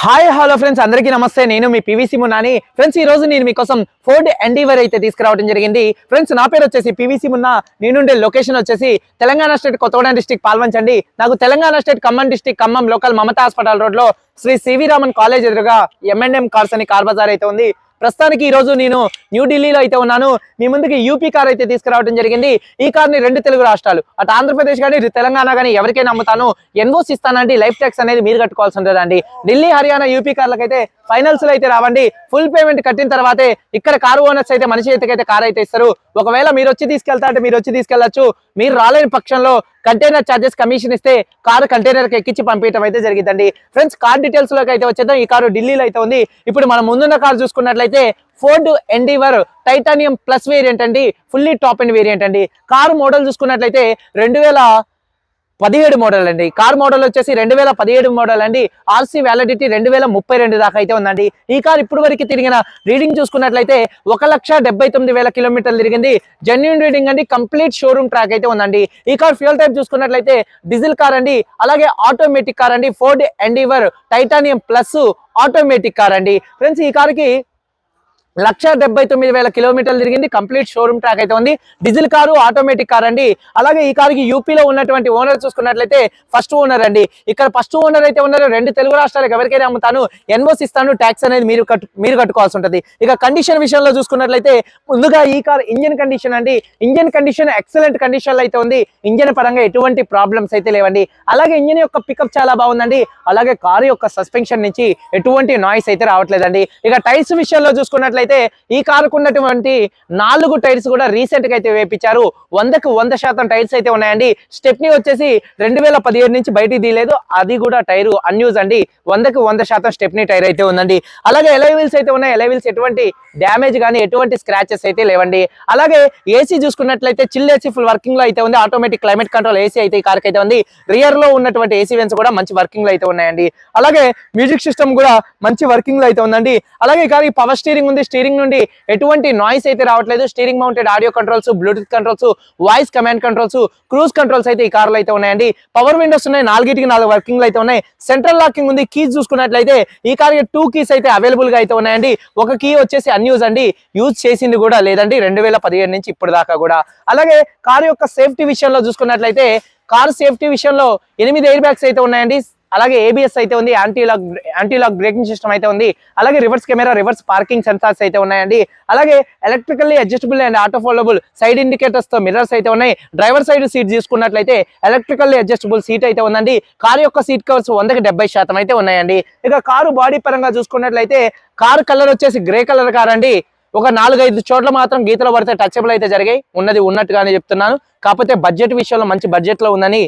Hi hello friends అందరికీ నమస్తే. నేను మీ పివిసి మున్నాని. ఫ్రెండ్స్ ఈ రోజు నేను మీకోసం ఫోర్డ్ ఎండీవర్ అయితే తీసుకురావడం జరిగింది. ఫ్రెండ్స్ నా పేరు వచ్చేసి పివిసి మున్నా. నేనుండే లొకేషన్ వచ్చేసి తెలంగాణ స్టేట్ కొత్తగూడెం డిస్టిక్ పాల్వంచండి. నాకు Telangana state Khammam district Khammam local Mamata hospital రోడ్లో శ్రీ సివి రామన్ కాలేజ్ ఎదురుగా ఎంఎన్ఎం కార్స్ అని కార్ బజార్ అయితే ఉంది. ప్రస్తుతానికి ఈ రోజు నేను న్యూఢిల్లీలో అయితే ఉన్నాను. మీ ముందుకి యూపీ కార్ అయితే తీసుకురావడం జరిగింది. ఈ కార్ని రెండు తెలుగు రాష్ట్రాలు అటు ఆంధ్రప్రదేశ్ కానీ ఇటు తెలంగాణ కానీ ఎవరికైనా అమ్ముతాను. ఎన్ఓసి ఇస్తానండి లైఫ్ ట్యాక్స్ అనేది మీరు కట్టుకోవాల్సి ఉంటుందండి ఢిల్లీ హర్యానా యూపీ కార్లకైతే ఫైనల్స్లో అయితే రావండి. ఫుల్ పేమెంట్ కట్టిన తర్వాతే ఇక్కడ కారు ఓనర్స్ అయితే మనిషి అయితే కార్ అయితే ఇస్తారు. ఒకవేళ మీరు వచ్చి తీసుకెళ్తా అంటే మీరు వచ్చి తీసుకెళ్ళొచ్చు మీరు రాలేని పక్షంలో కంటైనర్ చార్జెస్ కమిషన్ ఇస్తే కారు కంటైనర్కి ఎక్కించి పంపించడం అయితే జరిగిందండి. ఫ్రెండ్స్ కార్ డీటెయిల్స్లోకి అయితే వచ్చేద్దాం. ఈ కారు ఢిల్లీలో అయితే ఉంది. ఇప్పుడు మనం ముందున్న కారు చూసుకున్నట్లయితే Ford Endeavour titanium plus variant అండి. ఫుల్లీ టాప్ అండ్ వేరియంట్ అండి. కారు మోడల్ చూసుకున్నట్లయితే రెండు వేల పదిహేడు మోడల్ అండి. కార్ మోడల్ వచ్చేసి రెండు వేల పదిహేడు మోడల్ అండి. ఆర్సీ వ్యాలిడిటీ రెండు వేల ముప్పై రెండు దాకా అయితే ఉందండి. ఈ కార్ ఇప్పుడు వరకు తిరిగిన రీడింగ్ చూసుకున్నట్లయితే ఒక లక్ష డెబ్బై తొమ్మిది వేల కిలోమీటర్లు తిరిగింది. జెన్యున్ రీడింగ్ అండి కంప్లీట్ షోరూమ్ ట్రాక్ అయితే ఉందండి. ఈ కార్ ఫ్యూల్ టైప్ చూసుకున్నట్లయితే డీజిల్ కార్ అండి. అలాగే ఆటోమేటిక్ కార్ అండి. Ford Endeavour titanium plus automatic car అండి. ఫ్రెండ్స్ ఈ కార్కి లక్ష డెబ్బై తొమ్మిది వేల కిలోమీటర్లు తిరిగింది. కంప్లీట్ షోరూమ్ ట్రాక్ అయితే ఉంది. డీజిల్ కారు ఆటోమేటిక్ కార్ అండి. అలాగే ఈ కారుకి యూపీలో ఉన్నటువంటి ఓనర్ చూసుకున్నట్లయితే ఫస్ట్ ఓనర్ అండి. ఇక్కడ ఫస్ట్ ఓనర్ అయితే ఉన్నారు. రెండు తెలుగు రాష్ట్రాలకు ఎవరికైనా అమ్ముతాను. ఎన్వోస్ ఇస్తాను. ట్యాక్స్ అనేది మీరు కట్టు మీరు కట్టుకోవాల్సి ఉంటుంది. ఇక కండిషన్ విషయంలో చూసుకున్నట్లయితే ముందుగా ఈ కార్ ఇంజిన్ కండిషన్ అండి. ఇంజిన్ కండిషన్ ఎక్సలెంట్ కండిషన్లో అయితే ఉంది. ఇంజిన్ పరంగా ఎటువంటి ప్రాబ్లమ్స్ అయితే లేవండి. అలాగే ఇంజిన్ యొక్క పికప్ చాలా బాగుందండి. అలాగే కారు యొక్క సస్పెన్షన్ నుంచి ఎటువంటి నాయిస్ అయితే రావట్లేదండి. ఇక టైర్స్ విషయంలో చూసుకున్నట్లయితే ఈ కారుకు ఉన్నటువంటి నాలుగు టైర్స్ కూడా రీసెంట్గా అయితే వేపించారు. వందకు వంద శాతం టైర్స్ అయితే ఉన్నాయండి. స్టెప్ని వచ్చేసి రెండు వేల పదిహేడు నుంచి బయటికి తీయలేదు. అది కూడా టైరు అన్యూజ్ అండి. వందకు వంద శాతం స్టెప్ని టైర్ అయితే ఉందండి. అలాగే ఎలైవిల్స్ అయితే ఉన్నాయి. ఎలై వీల్స్ ఎటువంటి డ్యామేజ్ కానీ ఎటువంటి స్క్రాచెస్ అయితే లేవండి. అలాగే ఏసీ చూసుకున్నట్లయితే చిల్ ఏసీ ఫుల్ వర్కింగ్లో అయితే ఉంది. ఆటోమేటిక్ క్లైమేట్ కంట్రోల్ ఏసీ అయితే ఈ కార్కి అయితే ఉంది. రియర్లో ఉన్నటువంటి ఏసీ వెన్స్ కూడా మంచి వర్కింగ్లో అయితే ఉన్నాయండి. అలాగే మ్యూజిక్ సిస్టమ్ కూడా మంచి వర్కింగ్లో అయితే ఉందండి. అలాగే ఈ కార్ పవర్ స్టీరింగ్ ఉంది. స్టీరింగ్ నుండి ఎటువంటి నాయిస్ అయితే రావట్లేదు. Steering mounted audio controls Bluetooth controls voice command controls cruise controls అయితే ఈ కార్లో అయితే ఉన్నాయండి. పవర్ విండోస్ ఉన్నాయి నాలుగిటికి నాలుగు వర్కింగ్లు అయితే ఉన్నాయి. సెంట్రల్ లాకింగ్ ఉంది కీస్ చూసుకున్నట్లయితే ఈ కార్ టూ కీస్ అయితే అవైలబుల్గా అయితే ఉన్నాయండి. ఒక కీ వచ్చేసి అన్యూజ్ అండి. యూజ్ చేసింది కూడా లేదండి. రెండు వేల పదిహేడు నుంచి ఇప్పుడు దాకా కూడా. అలాగే కార్ యొక్క సేఫ్టీ విషయంలో చూసుకున్నట్లయితే కార్ సేఫ్టీ విషయంలో ఎనిమిది ఎయిర్ బ్యాగ్స్ అయితే ఉన్నాయండి. అలాగే ఏబిఎస్ అయితే ఉంది antilock lock anti lock braking system అయితే ఉంది అలాగే reverse camera reverse parking sensors అయితే ఉన్నాయండి. అలాగే electrically adjustable and auto foldable side ఇండికేటర్స్తో mirrors అయితే ఉన్నాయి. డ్రైవర్ సైడ్ సీట్ తీసుకున్నట్లయితే ఎలక్ట్రికల్లీ అడ్జస్టబుల్ సీట్ అయితే ఉందండి. కారు యొక్క సీట్ కవర్స్ వందకి డెబ్బై శాతం అయితే ఉన్నాయండి. ఇక కారు బాడీ పరంగా చూసుకున్నట్లయితే కారు కలర్ వచ్చేసి గ్రే కలర్ కార్ అండి. ఒక నాలుగైదు చోట్ల మాత్రం గీతలు పడితే టచబుల్ అయితే జరిగాయి. ఉన్నది ఉన్నట్టుగానే చెప్తున్నాను. కాకపోతే బడ్జెట్ విషయంలో మంచి బడ్జెట్లో ఉందని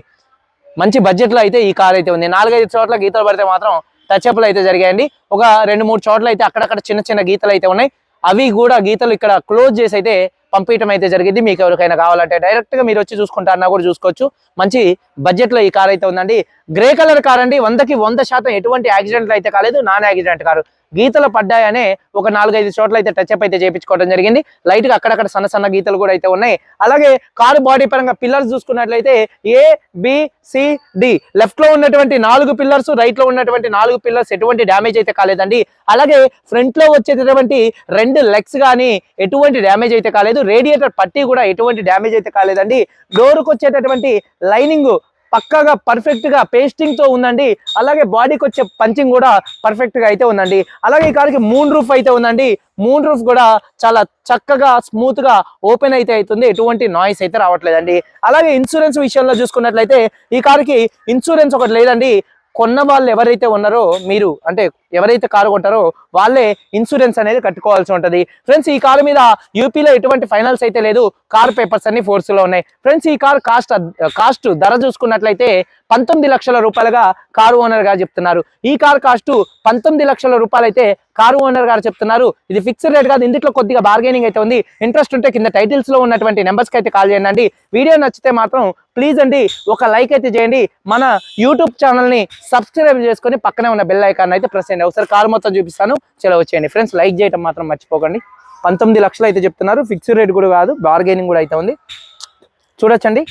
మంచి బడ్జెట్లో అయితే ఈ కార్ అయితే ఉంది. నాలుగైదు చోట్ల గీతలు పడితే మాత్రం టచ్అప్లు అయితే జరిగాయండి. ఒక రెండు మూడు చోట్ల అయితే అక్కడక్కడ చిన్న చిన్న గీతలు అయితే ఉన్నాయి. అవి కూడా గీతలు ఇక్కడ క్లోజ్ చేసి అయితే పంపించడం అయితే జరిగింది. మీకు ఎవరికైనా కావాలంటే డైరెక్ట్గా మీరు వచ్చి చూసుకుంటారన్నా కూడా చూసుకోవచ్చు. మంచి బడ్జెట్లో ఈ కార్ అయితే ఉందండి. గ్రే కలర్ కార్ అండి. వందకి వంద శాతం ఎటువంటి యాక్సిడెంట్లు అయితే కాలేదు. నాన్ యాక్సిడెంట్ కారు గీతలు పడ్డాయనే ఒక నాలుగైదు చోట్ల అయితే టచ్అప్ అయితే చేయించుకోవడం జరిగింది. లైట్గా అక్కడక్కడ సన్న సన్న గీతలు కూడా అయితే ఉన్నాయి. అలాగే కారు బాడీ పరంగా పిల్లర్స్ చూసుకున్నట్లయితే ఏ బి సి డి లెఫ్ట్లో ఉన్నటువంటి నాలుగు పిల్లర్స్ రైట్లో ఉన్నటువంటి నాలుగు పిల్లర్స్ ఎటువంటి డ్యామేజ్ అయితే కాలేదండి. అలాగే ఫ్రంట్లో వచ్చేటటువంటి రెండు లెగ్స్ కానీ ఎటువంటి డ్యామేజ్ అయితే కాలేదు. రేడియేటర్ పట్టి కూడా ఎటువంటి డ్యామేజ్ అయితే కాలేదండి. డోర్కి వచ్చేటటువంటి లైనింగ్ పక్కగా పర్ఫెక్ట్గా పేస్టింగ్తో ఉందండి. అలాగే బాడీకి వచ్చే పంచింగ్ కూడా పర్ఫెక్ట్గా అయితే ఉందండి. అలాగే ఈ కారుకి మూన్ రూఫ్ అయితే ఉందండి. మూన్ రూఫ్ కూడా చాలా చక్కగా స్మూత్గా ఓపెన్ అయితే అవుతుంది. ఎటువంటి నాయిస్ అయితే రావట్లేదండి. అలాగే ఇన్సూరెన్స్ విషయంలో చూసుకున్నట్లయితే ఈ కారుకి ఇన్సూరెన్స్ ఒకటి లేదండి. కొన్న వాళ్ళు ఎవరైతే ఉన్నారో మీరు అంటే ఎవరైతే కారు కొంటారో వాళ్ళే ఇన్సూరెన్స్ అనేది కట్టుకోవాల్సి ఉంటుంది. ఫ్రెండ్స్ ఈ కారు మీద యూపీలో ఎటువంటి ఫైనల్స్ అయితే లేదు. కార్ పేపర్స్ అన్ని ఫోర్స్లో ఉన్నాయి. ఫ్రెండ్స్ ఈ కార్ కాస్ట్ కాస్ట్ ధర చూసుకున్నట్లయితే పంతొమ్మిది లక్షల రూపాయలుగా కారు ఓనర్ గారు చెప్తున్నారు. ఈ కార్ కాస్ట్ పంతొమ్మిది లక్షల రూపాయలు అయితే కారు ఓనర్ గారు చెప్తున్నారు. ఇది ఫిక్స్డ్ రేట్ కాదు ఇందులో కొద్దిగా బార్గెనింగ్ అయితే ఉంది. ఇంట్రెస్ట్ ఉంటే కింద టైటిల్స్లో ఉన్నటువంటి నెంబర్స్కి అయితే కాల్ చేయండి. వీడియో నచ్చితే మాత్రం ప్లీజ్ అండి ఒక లైక్ అయితే చేయండి. మన యూట్యూబ్ ఛానల్ని సబ్స్క్రైబ్ చేసుకొని పక్కనే ఉన్న బెల్ ఐకాన్ అయితే ప్రెస్ చేయండి. ఒకసారి కారు మొత్తం చూపిస్తాను. చలో వచ్చేయండి. ఫ్రెండ్స్ లైక్ చేయడం మాత్రం మర్చిపోకండి. పంతొమ్మిది లక్షలు అయితే చెప్తున్నారు. ఫిక్స్డ్ రేట్ కూడా కాదు బార్గెనింగ్ కూడా అయితే ఉంది. చూడొచ్చండి.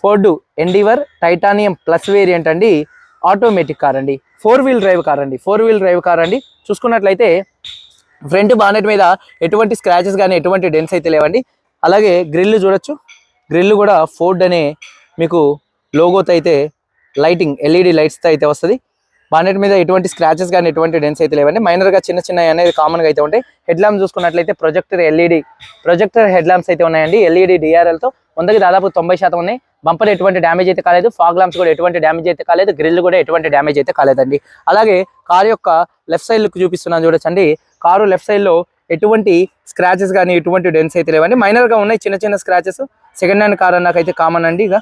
Ford Endeavour titanium plus variant అండి. ఆటోమేటిక్ కార్ అండి. ఫోర్ వీల్ డ్రైవ్ కార్ అండి. ఫోర్ వీల్ డ్రైవ్ కార్ అండి. చూసుకున్నట్లయితే ఫ్రంట్ బానెట్ మీద ఎటువంటి స్క్రాచెస్ కానీ ఎటువంటి డెన్స్ అయితే లేవండి. అలాగే గ్రిల్ చూడొచ్చు. గ్రిల్ కూడా ఫోర్డ్ అనే మీకు లోగోతో అయితే లైటింగ్ ఎల్ఈడి లైట్స్తో అయితే వస్తుంది. బానెట్ మీద ఎటువంటి స్క్రాచెస్ కానీ ఎటువంటి డెన్స్ అయితే లేవండి. మైనర్గా చిన్న చిన్న అనేది కామన్గా అయితే ఉంటాయి. హెడ్ ల్యాంప్ చూసుకున్నట్లయితే projector LED projector head lamps అయితే ఉన్నాయండి. ఎల్ఈడి డిఆర్ఎల్తో వందకి దాదాపు తొంభై శాతం ఉన్నాయి. బంపర్ ఎటువంటి డ్యామేజ్ అయితే కాలేదు. ఫాగ్ ల్యాంప్స్ కూడా ఎటువంటి డ్యామేజ్ అయితే కాలేదు. గ్రిల్ కూడా ఎటువంటి డ్యామేజ్ అయితే కాలేదండి. అలాగే కారు యొక్క లెఫ్ట్ సైడ్ లుక్ చూపిస్తున్నాను చూడొచ్చండి. కారు లెఫ్ట్ సైడ్లో ఎటువంటి స్క్రాచెస్ కానీ ఎటువంటి డెన్స్ అయితే లేవండి. మైనర్గా ఉన్నాయి. చిన్న చిన్న స్క్రాచెస్ సెకండ్ హ్యాండ్ కార్ నాకైతే కామన్ అండి ఇక.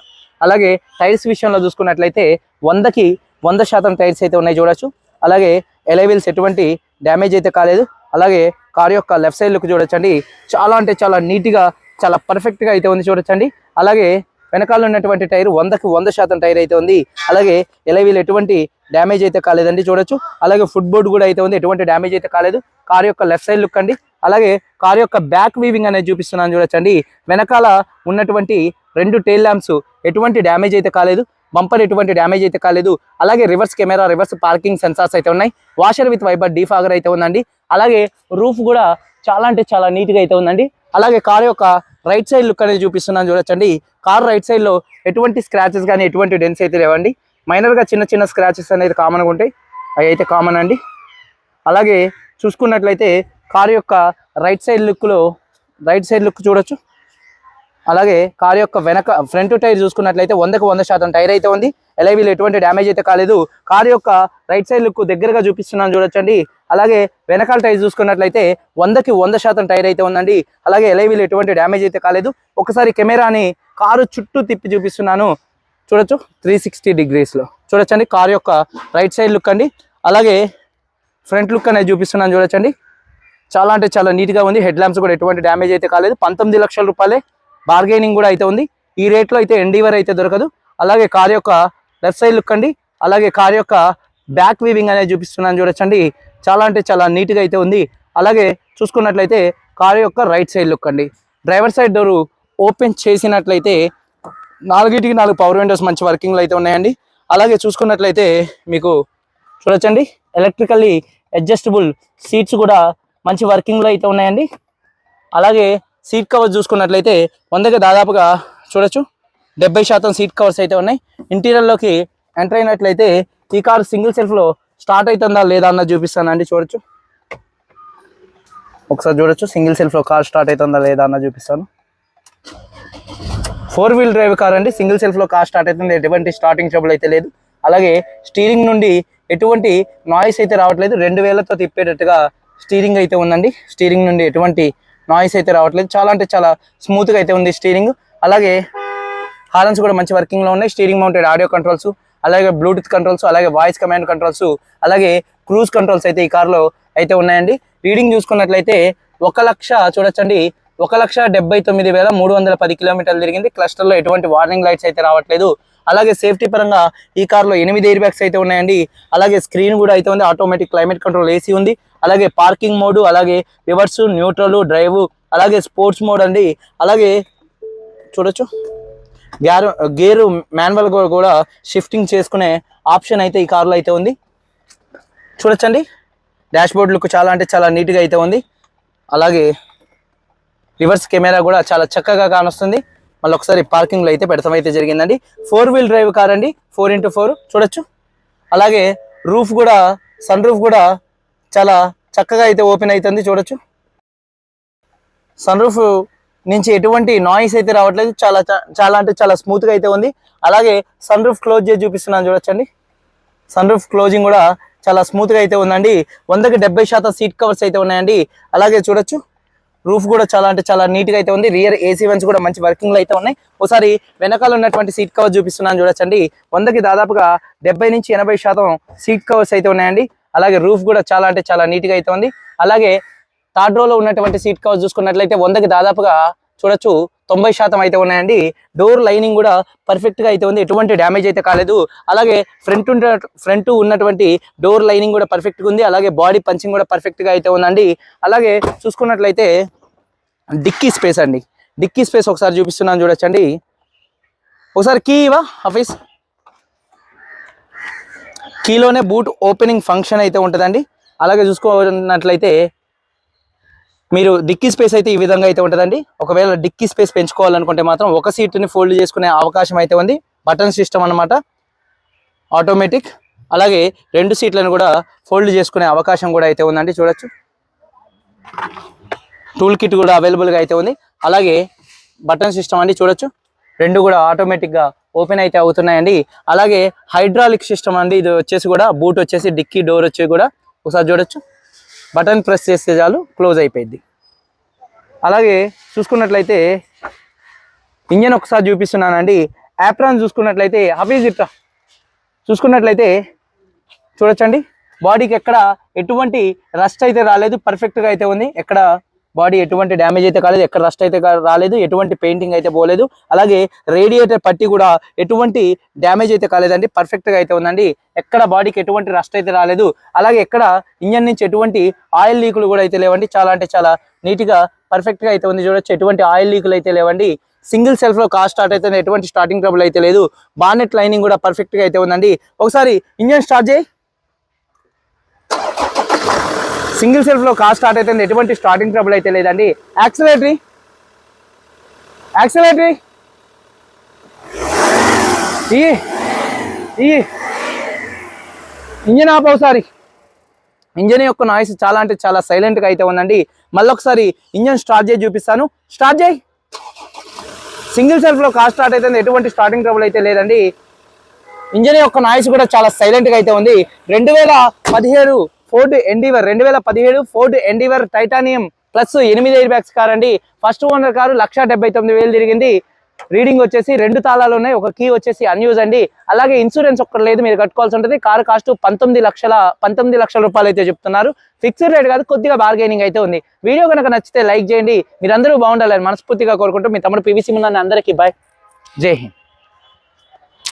అలాగే టైర్స్ విషయంలో చూసుకున్నట్లయితే వందకి వంద శాతం టైర్స్ అయితే ఉన్నాయి చూడొచ్చు. అలాగే ఎలైవిల్స్ ఎటువంటి డ్యామేజ్ అయితే కాలేదు. అలాగే కార్ యొక్క లెఫ్ట్ సైడ్ లుక్ చూడొచ్చండి. చాలా అంటే చాలా నీట్గా చాలా పర్ఫెక్ట్గా అయితే ఉంది చూడొచ్చండి. అలాగే వెనకాల ఉన్నటువంటి టైర్ వందకి వంద శాతం టైర్ అయితే ఉంది. అలాగే ఎలైవీల్ ఎటువంటి డ్యామేజ్ అయితే కాలేదండి చూడొచ్చు. అలాగే ఫుట్ బోర్డ్ కూడా అయితే ఉంది. ఎటువంటి డ్యామేజ్ అయితే కాలేదు. కార్ యొక్క లెఫ్ట్ సైడ్ లుక్ అండి. అలాగే కార్ యొక్క బ్యాక్ వీవింగ్ అనేది చూపిస్తున్నాను చూడొచ్చండి. వెనకాల ఉన్నటువంటి రెండు టైల్ ల్యాంప్స్ ఎటువంటి డ్యామేజ్ అయితే కాలేదు. బంపర్ ఎటువంటి డ్యామేజ్ అయితే కాలేదు. అలాగే reverse camera reverse parking sensors అయితే ఉన్నాయి. వాషర్ విత్ వైబర్ డీఫాగర్ అయితే ఉందండి. అలాగే రూఫ్ కూడా చాలా అంటే చాలా నీట్గా అయితే ఉందండి. అలాగే కార్ యొక్క రైట్ సైడ్ లుక్ అనేది చూపిస్తున్నాను చూడొచ్చండి. కార్ రైట్ సైడ్లో ఎటువంటి స్క్రాచెస్ కానీ ఎటువంటి డెన్స్ అయితే లేవండి. మైనర్గా చిన్న చిన్న స్క్రాచెస్ అనేది కామన్గా ఉంటాయి. అవి అయితే కామన్ అండి. అలాగే చూసుకున్నట్లయితే కార్ యొక్క రైట్ సైడ్ లుక్లో రైట్ సైడ్ లుక్ చూడొచ్చు. అలాగే కార్ యొక్క వెనక ఫ్రంట్ టైర్ చూసుకున్నట్లయితే వందకు వంద శాతం టైర్ అయితే ఉంది. ఎలైవీలు ఎటువంటి డ్యామేజ్ అయితే కాలేదు. కార్ యొక్క రైట్ సైడ్ లుక్ దగ్గరగా చూపిస్తున్నాను చూడొచ్చండి. అలాగే వెనకాల టైర్ చూసుకున్నట్లయితే వందకి వంద శాతం టైర్ అయితే ఉందండి. అలాగే ఎలైవీలు ఎటువంటి డ్యామేజ్ అయితే కాలేదు. ఒకసారి కెమెరాని కారు చుట్టూ తిప్పి చూపిస్తున్నాను. చూడొచ్చు? త్రీ సిక్స్టీ డిగ్రీస్లో చూడొచ్చండి? కార్ యొక్క రైట్ సైడ్ లుక్ అండి. అలాగే ఫ్రంట్ లుక్ అనేది చూపిస్తున్నాను చూడొచ్చండి. చాలా అంటే చాలా నీట్గా ఉంది. హెడ్ ల్యాంప్స్ కూడా ఎటువంటి డ్యామేజ్ అయితే కాలేదు. పంతొమ్మిది లక్షల రూపాయలే బార్గెనింగ్ కూడా అయితే ఉంది. ఈ రేట్లో అయితే ఎండీవర్ అయితే దొరకదు. అలాగే కార్ యొక్క లెఫ్ట్ సైడ్ లుక్ అండి. అలాగే కార్ యొక్క బ్యాక్ వీవింగ్ అనేది చూపిస్తున్నాను చూడొచ్చండి. చాలా అంటే చాలా నీట్గా అయితే ఉంది. అలాగే చూసుకున్నట్లయితే కారు యొక్క రైట్ సైడ్ లుక్ అండి. డ్రైవర్ సైడ్ డోరు ఓపెన్ చేసినట్లయితే నాలుగిటికి నాలుగు పవర్ విండోస్ మంచి వర్కింగ్లో అయితే ఉన్నాయండి. అలాగే చూసుకున్నట్లయితే మీకు చూడొచ్చండి. ఎలక్ట్రికల్లీ అడ్జస్టబుల్ సీట్స్ కూడా మంచి వర్కింగ్లో అయితే ఉన్నాయండి. అలాగే సీట్ కవర్స్ చూసుకున్నట్లయితే వందకి దాదాపుగా చూడొచ్చు. డెబ్బై శాతం సీట్ కవర్స్ అయితే ఉన్నాయి. ఇంటీరియర్లోకి ఎంటర్ అయినట్లయితే ఈ కార్ సింగిల్ సెల్ఫ్లో స్టార్ట్ అవుతుందా లేదా అన్నది చూపిస్తానండి చూడొచ్చు. ఒకసారి చూడొచ్చు సింగిల్ సెల్ఫ్లో కార్ స్టార్ట్ అవుతుందా లేదా అన్నది చూపిస్తాను. ఫోర్ వీల్ డ్రైవ్ కార్ అండి సింగిల్ సెల్ఫ్లో కార్ స్టార్ట్ అవుతుంది. ఎటువంటి స్టార్టింగ్ ట్రబుల్ అయితే లేదు. అలాగే స్టీరింగ్ నుండి ఎటువంటి నాయిస్ అయితే రావట్లేదు. రెండు వేలతో తిప్పేటట్టుగా స్టీరింగ్ అయితే ఉందండి. స్టీరింగ్ నుండి ఎటువంటి నాయిస్ అయితే రావట్లేదు. చాలా అంటే చాలా స్మూత్గా అయితే ఉంది స్టీరింగ్ అలాగే హార్న్స్ కూడా మంచి వర్కింగ్లో ఉన్నాయి. స్టీరింగ్ మౌంటెడ్ ఆడియో కంట్రోల్స్ అలాగే బ్లూటూత్ కంట్రోల్స్ అలాగే వాయిస్ కమాండ్ కంట్రోల్స్ అలాగే క్రూజ్ కంట్రోల్స్ అయితే ఈ కార్లో అయితే ఉన్నాయండి. రీడింగ్ చూసుకున్నట్లయితే ఒక లక్ష చూడొచ్చండి. ఒక లక్ష డెబ్బై తొమ్మిది వేల మూడు వందల పది కిలోమీటర్లు తిరిగింది. క్లస్టర్లో ఎటువంటి వార్నింగ్ లైట్స్ అయితే రావట్లేదు. అలాగే సేఫ్టీ పరంగా ఈ కార్లో ఎనిమిది ఎయిర్ బ్యాగ్స్ అయితే ఉన్నాయండి. అలాగే స్క్రీన్ కూడా అయితే ఉంది. ఆటోమేటిక్ క్లైమేట్ కంట్రోల్ ఏసీ ఉంది. అలాగే పార్కింగ్ మోడ్ అలాగే రివర్స్ న్యూట్రల్ డ్రైవ్ అలాగే స్పోర్ట్స్ మోడ్ అండి. అలాగే చూడొచ్చు. గ్యారు గేరు మాన్యువల్ కూడా షిఫ్టింగ్ చేసుకునే ఆప్షన్ అయితే ఈ కార్లో అయితే ఉంది. చూడొచ్చండి. డాష్ బోర్డ్ లుక్ చాలా అంటే చాలా నీట్గా అయితే ఉంది. అలాగే రివర్స్ కెమెరా కూడా చాలా చక్కగా కానొస్తుంది. మళ్ళీ ఒకసారి పార్కింగ్లో అయితే పెడతాం. అయితే జరిగిందండి. ఫోర్ వీల్ డ్రైవ్ కార్ అండి. ఫోర్ ఇంటూ ఫోర్ చూడొచ్చు. అలాగే రూఫ్ కూడా సన్ రూఫ్ కూడా చాలా చక్కగా అయితే ఓపెన్ అవుతుంది. చూడొచ్చు. సన్ రూఫ్ నుంచి ఎటువంటి నాయిస్ అయితే రావట్లేదు. చాలా చాలా అంటే చాలా స్మూత్గా అయితే ఉంది. అలాగే సన్ రూఫ్ క్లోజ్ చేసి చూపిస్తున్నాను. చూడొచ్చండి. సన్ రూఫ్ క్లోజింగ్ కూడా చాలా స్మూత్గా అయితే ఉందండి. వందకి డెబ్బై శాతం సీట్ కవర్స్ అయితే ఉన్నాయండి. అలాగే చూడొచ్చు. రూఫ్ కూడా చాలా అంటే చాలా నీట్గా అయితే ఉంది. రియర్ ఏసీ వన్స్ కూడా మంచి వర్కింగ్లో అయితే ఉన్నాయి. ఒకసారి వెనకాల ఉన్నటువంటి సీట్ కవర్ చూపిస్తున్నాను చూడొచ్చండి. వందకి దాదాపుగా డెబ్బై నుంచి ఎనభై శాతం సీట్ కవర్స్ అయితే ఉన్నాయండి. అలాగే రూఫ్ కూడా చాలా అంటే చాలా నీట్గా అయితే ఉంది. అలాగే థర్డ్ రోలో ఉన్నటువంటి సీట్ కవర్ చూసుకున్నట్లయితే వందకి దాదాపుగా చూడొచ్చు తొంభై శాతం అయితే ఉన్నాయండి. డోర్ లైనింగ్ కూడా పర్ఫెక్ట్గా అయితే ఉంది. ఎటువంటి డ్యామేజ్ అయితే కాలేదు. అలాగే ఫ్రంట్ ఉన్న ఫ్రంట్ ఉన్నటువంటి డోర్ లైనింగ్ కూడా పర్ఫెక్ట్గా ఉంది. అలాగే బాడీ పంచింగ్ కూడా పర్ఫెక్ట్గా అయితే ఉందండి. అలాగే చూసుకున్నట్లయితే డిక్కీ స్పేస్ అండి. డిక్కీ స్పేస్ ఒకసారి చూపిస్తున్నాను చూడొచ్చండి. ఒకసారి కీ ఇవా ఆఫీస్. కీలోనే బూట్ ఓపెనింగ్ ఫంక్షన్ అయితే ఉంటుందండి. అలాగే చూసుకున్నట్లయితే మీరు డిక్కీ స్పేస్ అయితే ఈ విధంగా అయితే ఉంటుందండి. ఒకవేళ డిక్కీ స్పేస్ పెంచుకోవాలనుకుంటే మాత్రం ఒక సీట్ని ఫోల్డ్ చేసుకునే అవకాశం అయితే ఉంది. బటన్ సిస్టమ్ అన్నమాట. ఆటోమేటిక్. అలాగే రెండు సీట్లను కూడా ఫోల్డ్ చేసుకునే అవకాశం కూడా అయితే ఉందండి. చూడొచ్చు. టూల్ కిట్ కూడా అవైలబుల్గా అయితే ఉంది. అలాగే బటన్ సిస్టమ్ అండి చూడొచ్చు. రెండు కూడా ఆటోమేటిక్గా ఓపెన్ అయితే అవుతున్నాయండి. అలాగే హైడ్రాలిక్ సిస్టమ్ అండి ఇది వచ్చేసి కూడా బూట్ వచ్చేసి డిక్కీ డోర్ వచ్చి కూడా ఒకసారి చూడొచ్చు. బటన్ ప్రెస్ చేస్తే చాలు క్లోజ్ అయిపోయింది అలాగే చూసుకున్నట్లయితే ఇంజన్ ఒకసారి చూపిస్తున్నానండి. యాప్రాన్ చూసుకున్నట్లయితే హఫీజ్ ఇట్రా చూసుకున్నట్లయితే చూడొచ్చండి. బాడీకి ఎక్కడ ఎటువంటి రస్ట్ అయితే రాలేదు పర్ఫెక్ట్గా అయితే ఉంది. ఎక్కడ బాడీ ఎటువంటి డ్యామేజ్ అయితే కాలేదు ఎక్కడ రస్ట్ అయితే రాలేదు ఎటువంటి పెయింటింగ్ అయితే పోలేదు అలాగే రేడియేటర్ పట్టి కూడా ఎటువంటి డ్యామేజ్ అయితే కాలేదండి పర్ఫెక్ట్గా అయితే ఉందండి. ఎక్కడ బాడీకి ఎటువంటి రస్ట్ అయితే రాలేదు అలాగే ఎక్కడ ఇంజన్ నుంచి ఎటువంటి ఆయిల్ లీకులు కూడా అయితే లేవండి. చాలా అంటే చాలా నీట్గా పర్ఫెక్ట్గా అయితే ఉంది చూడొచ్చు ఎటువంటి ఆయిల్ లీకులు అయితే లేవండి. సింగిల్ సెల్ఫ్లో కార్ స్టార్ట్ అయితే ఎటువంటి స్టార్టింగ్ ట్రబుల్ అయితే లేదు. బానెట్ లైనింగ్ కూడా పర్ఫెక్ట్గా అయితే ఉందండి. ఒకసారి ఇంజన్ స్టార్ట్ చేయి. సింగిల్ సెల్ఫ్లో కార్ స్టార్ట్ అయితే ఎటువంటి స్టార్టింగ్ ట్రబుల్ అయితే లేదండి. యాక్సిలేటరీ యాక్సిలేటరీ ఈ ఈ. ఇంజన్ ఆప్ ఒకసారి. ఇంజన్ యొక్క నాయిస్ చాలా అంటే చాలా సైలెంట్గా అయితే ఉందండి. మళ్ళీ ఒకసారి ఇంజన్ స్టార్ట్ చేసి చూపిస్తాను. స్టార్ట్ చేయి. సింగిల్ సెల్ఫ్లో కార్ స్టార్ట్ అయితే ఎటువంటి స్టార్టింగ్ ట్రబుల్ అయితే లేదండి. ఇంజన్ యొక్క నాయిస్ కూడా చాలా సైలెంట్గా అయితే ఉంది. రెండు వేల పదిహేడు ఫోర్డ్ ఎండివర్ రెండు వేల పదిహేడు ఫోర్డ్ ఎండివర్ టైటానియం ప్లస్ ఎనిమిది ఎయిర్ బ్యాగ్స్ కార్ అండి. ఫస్ట్ ఓనర్ కారు లక్ష డెబ్బై తొమ్మిది వేలు తిరిగింది. రీడింగ్ వచ్చేసి రెండు తాళాలు ఉన్నాయి. ఒక కీ వచ్చేసి అన్యూజ్ అండి. అలాగే ఇన్సూరెన్స్ ఒక్కటి లేదు మీరు కట్టుకోవాల్సి ఉంటుంది. కారు కాస్ట్ పంతొమ్మిది లక్షల పంతొమ్మిది లక్షల రూపాయలు అయితే చెప్తున్నారు. ఫిక్స్డ్ రేట్ కాదు కొద్దిగా బార్గెనింగ్ అయితే ఉంది. వీడియో కనుక నచ్చితే లైక్ చేయండి. మీరందరూ బాగుండాలని మనస్ఫూర్తిగా కోరుకుంటూ మీ తమ్ముడు పివిసి ముందని అందరికీ బాయ్ జై హింద్.